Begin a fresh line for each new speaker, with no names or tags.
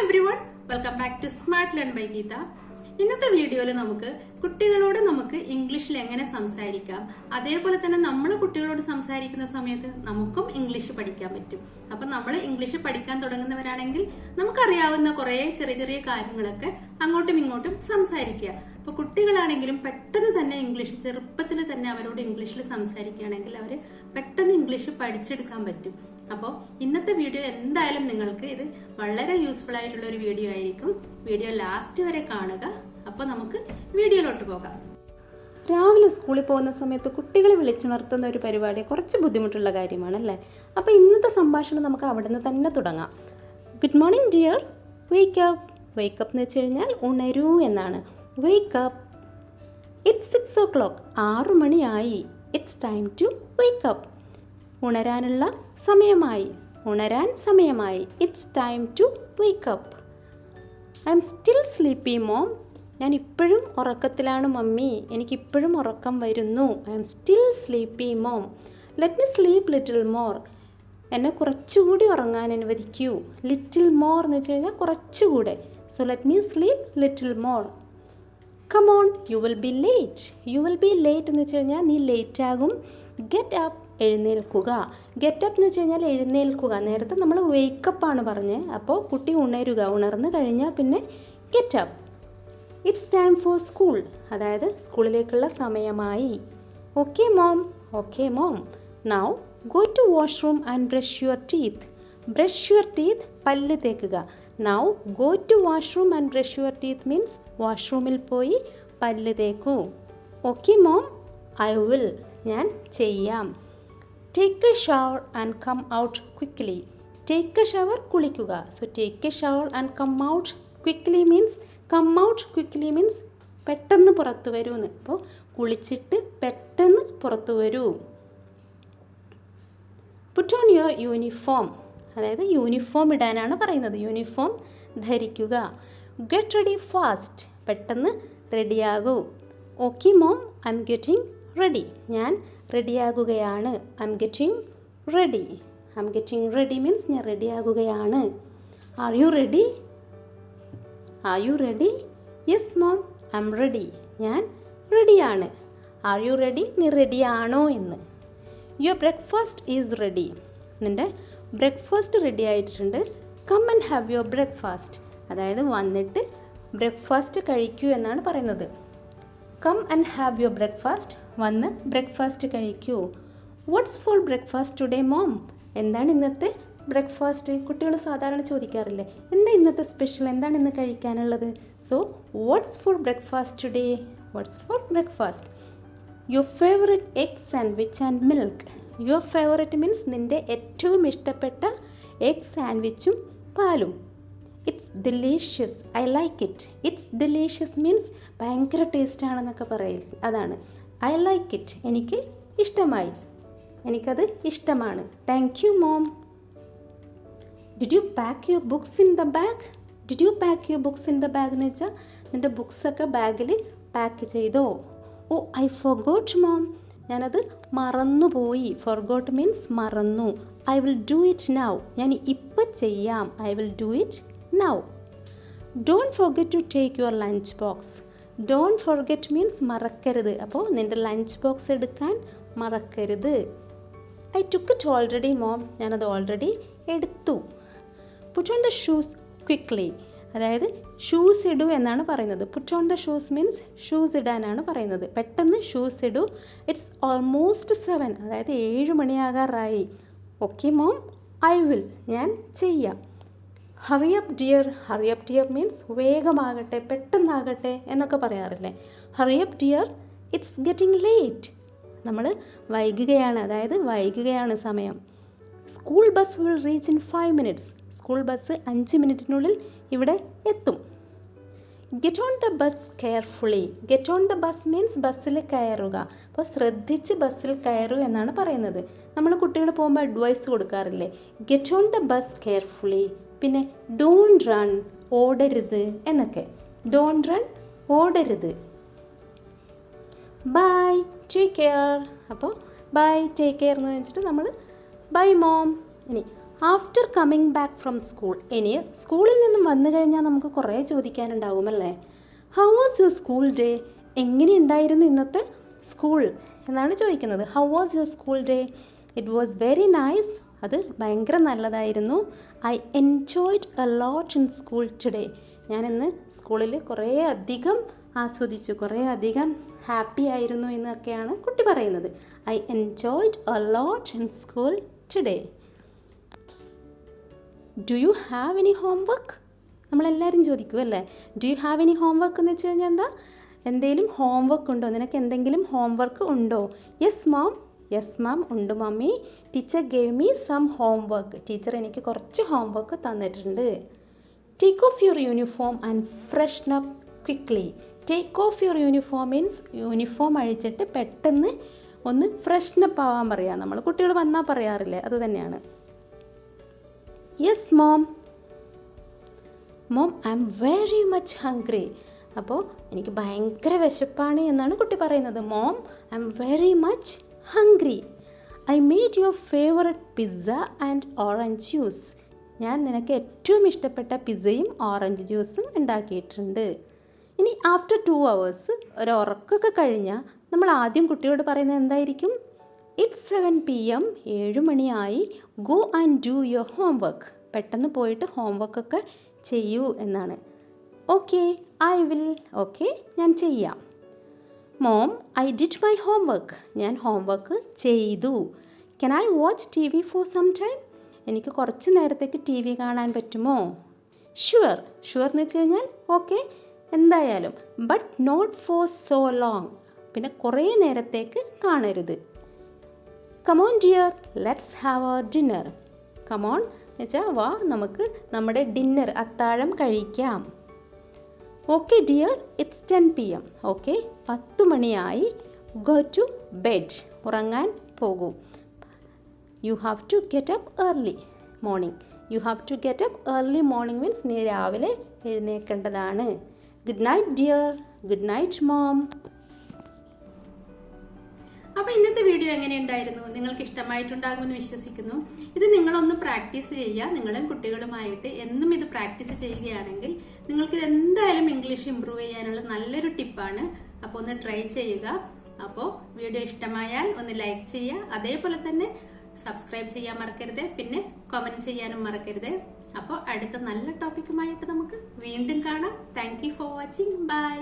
Everyone welcome back to smart learn by Geetha ഇന്നത്തെ വീഡിയോയിൽ നമുക്ക് കുട്ടികളോട് നമുക്ക് ഇംഗ്ലീഷിൽ എങ്ങനെ സംസാരിക്കാം? അതേപോലെ തന്നെ നമ്മൾ കുട്ടികളോട് സംസാരിക്കുന്ന സമയത്ത് നമുക്കും ഇംഗ്ലീഷ് പഠിക്കാൻ പറ്റും. അപ്പൊ നമ്മൾ ഇംഗ്ലീഷ് പഠിക്കാൻ തുടങ്ങുന്നവരാണെങ്കിൽ നമുക്കറിയാവുന്ന കുറെ ചെറിയ ചെറിയ കാര്യങ്ങളൊക്കെ അങ്ങോട്ടും ഇങ്ങോട്ടും സംസാരിക്കുക. അപ്പൊ കുട്ടികളാണെങ്കിലും പെട്ടെന്ന് തന്നെ ഇംഗ്ലീഷ് ചെറുപ്പത്തിൽ തന്നെ അവരോട് ഇംഗ്ലീഷിൽ സംസാരിക്കുകയാണെങ്കിൽ അവർ പെട്ടെന്ന് ഇംഗ്ലീഷ് പഠിച്ചെടുക്കാൻ പറ്റും. അപ്പോൾ ഇന്നത്തെ വീഡിയോ എന്തായാലും നിങ്ങൾക്ക് ഇത് വളരെ യൂസ്ഫുൾ ആയിട്ടുള്ള ഒരു വീഡിയോ ആയിരിക്കും. വീഡിയോ ലാസ്റ്റ് വരെ കാണുക. അപ്പോൾ നമുക്ക് വീഡിയോയിലോട്ട് പോകാം.
രാവിലെ സ്കൂളിൽ പോകുന്ന സമയത്ത് കുട്ടികളെ വിളിച്ചുണർത്തുന്ന ഒരു പരിപാടി കുറച്ച് ബുദ്ധിമുട്ടുള്ള കാര്യമാണല്ലേ? അപ്പോൾ ഇന്നത്തെ സംഭാഷണം നമുക്ക് അവിടെ നിന്ന് തന്നെ തുടങ്ങാം. Good morning dear wake up wake up എന്ന് വെച്ച് കഴിഞ്ഞാൽ ഉണരൂ എന്നാണ്. Wake up it's six o'clock ആറു മണിയായി. It's time to wake up ഉണരാനുള്ള സമയമായി. ഉണരാൻ സമയമായി. It's time to wake up I'm still sleepy mom ഞാൻ ഇപ്പോഴും ഉറക്കത്തിലാണ് മമ്മി. എനിക്കിപ്പോഴും ഉറക്കം വരുന്നു. I'm still sleepy mom let me sleep little more എന്നെ കുറച്ചുകൂടി ഉറങ്ങാൻ അനുവദിക്കൂ. ലിറ്റിൽ മോർ എന്ന് വെച്ച് കഴിഞ്ഞാൽ കുറച്ചുകൂടെ. So let me sleep little more come on you will be late you will be late എന്ന് വെച്ച് കഴിഞ്ഞാൽ നീ ലേറ്റ് ആകും. ഗെറ്റ് അപ്പ് എഴുന്നേൽക്കുക. ഗെറ്റപ്പ് എന്ന് വെച്ച് കഴിഞ്ഞാൽ എഴുന്നേൽക്കുക. നേരത്തെ നമ്മൾ വേക്കപ്പാണ് പറഞ്ഞത് അപ്പോൾ കുട്ടി ഉണരുക. ഉണർന്ന് കഴിഞ്ഞാൽ പിന്നെ get up it's time for school അതായത് സ്കൂളിലേക്കുള്ള സമയമായി. Okay mom okay mom now go to washroom and brush your teeth brush your teeth പല്ല് തേക്കുക. Now go to washroom and brush your teeth means വാഷ്റൂമിൽ പോയി പല്ല് തേക്കൂ. ഓക്കെ മോം ഐ വിൽ ഞാൻ ചെയ്യാം. Take a shower and come out quickly take a shower കുളിക്കുക. So take a shower and come out quickly means come out quickly means പെട്ടെന്ന് പുറത്തു വരൂ എന്ന് അപ്പോൾ കുളിച്ചിട്ട് പെട്ടെന്ന് പുറത്തു വരൂ. പുട്ട് ഓൺ യുവർ യൂണിഫോം അതായത് യൂണിഫോം ഇടാനാണ് പറയുന്നത്. യൂണിഫോം ധരിക്കുക. ഗെറ്റ് റെഡി ഫാസ്റ്റ് പെട്ടെന്ന് റെഡിയാകൂ okay mom I'm getting ready ഞാൻ റെഡിയാകുകയാണ്. I'm getting ready I'm getting ready means ഞാൻ റെഡിയാകുകയാണ്. Are you ready are you ready yes mom I'm ready ഞാൻ റെഡിയാണ് are you ready നീ റെഡിയാണോ എന്ന്. യുവർ ബ്രേക്ക്ഫാസ്റ്റ് ഈസ് റെഡി നിന്റെ breakfast ready ആയിട്ടുണ്ട്. Come and have your breakfast അതായത് വന്നിട്ട് ബ്രേക്ക്ഫാസ്റ്റ് കഴിക്കൂ എന്നാണ് പറയുന്നത്. Come and have your breakfast വന്ന് ബ്രേക്ക്ഫാസ്റ്റ് കഴിക്കൂ. What's for breakfast today mom എന്താണ് ഇന്നത്തെ ബ്രേക്ക്ഫാസ്റ്റ്? കുട്ടികൾ സാധാരണ ചോദിക്കാറില്ലേ എന്താ ഇന്നത്തെ സ്പെഷ്യൽ എന്താണ് ഇന്ന് കഴിക്കാനുള്ളത്? So what's for breakfast today what's for breakfast your favourite egg sandwich and milk your favourite means നിന്റെ ഏറ്റവും ഇഷ്ടപ്പെട്ട എഗ് സാൻഡ്വിച്ചും പാലും. It's delicious I like it it's delicious means ഭയങ്കര ടേസ്റ്റ് ആണെന്നൊക്കെ പറയും അതാണ്. I like it. എനിക്ക് ഇഷ്ടമായി. എനിക്കത് ഇഷ്ടമാണ്. Thank you mom did you pack your books in the bag did you pack your books in the bag എന്ന് വെച്ചാൽ നിന്റെ ബുക്സൊക്കെ ബാഗിൽ പാക്ക് ചെയ്തോ? ഓ ഐ ഫോർഗോട്ട് മോം ഞാനത് മറന്നുപോയി. ഫോർഗോട്ട് മീൻസ് മറന്നു. I will do it now ഞാൻ ഇപ്പം ചെയ്യാം. I will do it now don't forget to take your lunch box don't forget means മറക്കരുത്. അപ്പോൾ നിന്റെ ലഞ്ച് ബോക്സ് എടുക്കാൻ മറക്കരുത്. I took it already mom ഞാനത് ഓൾറെഡി എടുത്തു. Put on the shoes quickly അതായത് ഷൂസ് ഇടൂ എന്നാണ് പറയുന്നത്. Put on the shoes means shoes ഇടാനാണ് പറയുന്നത്. പെട്ടെന്ന് ഷൂസ് ഇടൂ. ഇറ്റ്സ് ഓൾമോസ്റ്റ് സെവൻ അതായത് ഏഴ് മണിയാകാറായി. ഓക്കെ മോം ഐ വിൽ ഞാൻ ചെയ്യാം. Hurry up dear hurry up dear means വേഗമാകട്ടെ പെട്ടെന്നാകട്ടെ എന്നൊക്കെ പറയാറില്ലേ? Hurry up dear it's getting late നമ്മൾ വൈകുകയാണ് അതായത് വൈകുകയാണ് സമയം. School bus will reach in five minutes school bus അഞ്ച് മിനിറ്റിനുള്ളിൽ ഇവിടെ എത്തും. Get on the bus carefully get on the bus means ബസ്സിൽ കയറുക. അപ്പോൾ ശ്രദ്ധിച്ച് ബസ്സിൽ കയറൂ എന്നാണ് പറയുന്നത്. നമ്മൾ കുട്ടികൾ പോകുമ്പോൾ advice കൊടുക്കാറില്ലേ? Get on the bus carefully പിന്നെ ഡോൺ റൺ ഓടരുത് എന്നൊക്കെ. ഡോൺ റൺ ഓടരുത്. ബൈ ടേക്ക് കെയർ അപ്പോൾ ബൈ ടേക്ക് കെയർ എന്ന് വെച്ചിട്ട് നമ്മൾ ബൈ മോം ഇനി after coming back from school ഇനി സ്കൂളിൽ നിന്നും വന്നു കഴിഞ്ഞാൽ നമുക്ക് കുറേ ചോദിക്കാനുണ്ടാവുമല്ലേ how was your school day എങ്ങനെയുണ്ടായിരുന്നു ഇന്നത്തെ സ്കൂൾ എന്നാണ് ചോദിക്കുന്നത്. How was your school day it was very nice അത് ഭയങ്കര നല്ലതായിരുന്നു. I enjoyed a lot in school today ഞാൻ ഇന്ന് സ്കൂളിൽ കുറേ അധികം ആസ്വദിച്ചു. കുറേ അധികം ഹാപ്പി ആയിരുന്നു എന്നൊക്കെയാണ് കുട്ടി പറയുന്നത്. I enjoyed a lot in school today do you have any homework നമ്മളെല്ലാവരും ചോദിക്കും അല്ലേ? Do you have any homework എന്ന് വെച്ച് കഴിഞ്ഞാൽ എന്താ? എന്തെങ്കിലും ഹോംവർക്ക് ഉണ്ടോ? നിനക്ക് എന്തെങ്കിലും ഹോംവർക്ക് ഉണ്ടോ? യെസ് മാം യെസ് മാം ഉണ്ട് mummy. Teacher gave me some homework teacher എനിക്ക് കുറച്ച് ഹോം വർക്ക് തന്നിട്ടുണ്ട്. Take off your uniform and fresh up quickly take off your uniform means uniform അഴിച്ചിട്ട് പെട്ടെന്ന് ഒന്ന് ഫ്രഷ്നപ്പ് ആവാൻ പറയുക നമ്മൾ കുട്ടികൾ വന്നാൽ പറയാറില്ലേ? അത് തന്നെയാണ്. Yes mom mom I'm very much hungry അപ്പോൾ എനിക്ക് ഭയങ്കര വിശപ്പാണ് എന്നാണ് കുട്ടി പറയുന്നത്. Mom I'm very much hungry I made your favourite pizza and orange juice ഞാൻ നിനക്ക് ഏറ്റവും ഇഷ്ടപ്പെട്ട പിസ്സയും ഓറഞ്ച് ജ്യൂസും ഉണ്ടാക്കിയിട്ടുണ്ട്. ഇനി ആഫ്റ്റർ ടു അവേഴ്സ് ഒരു ഉറക്കമൊക്കെ കഴിഞ്ഞാൽ നമ്മൾ ആദ്യം കുട്ടിയോട് പറയുന്നത് എന്തായിരിക്കും? ഇറ്റ്സ് സെവൻ പി എം ഏഴ് മണിയായി. Go and do your homework പെട്ടെന്ന് പോയിട്ട് ഹോംവർക്കൊക്കെ ചെയ്യൂ എന്നാണ്. ഓക്കെ ഐ വിൽ ഓക്കെ ഞാൻ ചെയ്യാം. Mom I did my homework ഞാൻ ഹോംവർക്ക് ചെയ്തു. Can I watch T V for some time എനിക്ക് കുറച്ച് നേരത്തേക്ക് ടി വി കാണാൻ പറ്റുമോ? ഷുവർ ഷുവർ എന്ന് വെച്ച് കഴിഞ്ഞാൽ ഓക്കെ എന്തായാലും. But not for so long പിന്നെ കുറേ നേരത്തേക്ക് കാണരുത്. Come on dear let's have our dinner come on എന്ന് വെച്ചാൽ വാ നമുക്ക് നമ്മുടെ ഡിന്നർ അത്താഴം കഴിക്കാം. Okay dear it's ten P M okay പത്ത് മണിയായി. ഗോ ടു ബെഡ് ഉറങ്ങാൻ പോകൂ. You have to get up early morning you have to get up early morning means നീ രാവിലെ എഴുന്നേക്കേണ്ടതാണ്. Good night dear good night mom
അപ്പോൾ ഇന്നത്തെ video എങ്ങനെയുണ്ടായിരുന്നു നിങ്ങൾക്ക് ഇഷ്ടമായിട്ടുണ്ടാകുമെന്ന് വിശ്വസിക്കുന്നു. ഇത് നിങ്ങളൊന്ന് പ്രാക്ടീസ് ചെയ്യുക. നിങ്ങളും കുട്ടികളുമായിട്ട് എന്നും ഇത് പ്രാക്ടീസ് ചെയ്യുകയാണെങ്കിൽ നിങ്ങൾക്ക് ഇത് എന്തായാലും ഇംഗ്ലീഷ് ഇമ്പ്രൂവ് ചെയ്യാനുള്ള നല്ലൊരു ടിപ്പാണ് അപ്പോൾ ഒന്ന് ട്രൈ ചെയ്യുക. അപ്പോൾ വീഡിയോ ഇഷ്ടമായാൽ ഒന്ന് ലൈക്ക് ചെയ്യുക. അതേപോലെ തന്നെ സബ്സ്ക്രൈബ് ചെയ്യാൻ മറക്കരുത്. പിന്നെ കമന്റ് ചെയ്യാനും മറക്കരുത്. അപ്പോൾ അടുത്ത നല്ല ടോപ്പിക്കുമായിട്ട് നമുക്ക് വീണ്ടും കാണാം. Thank for watching bye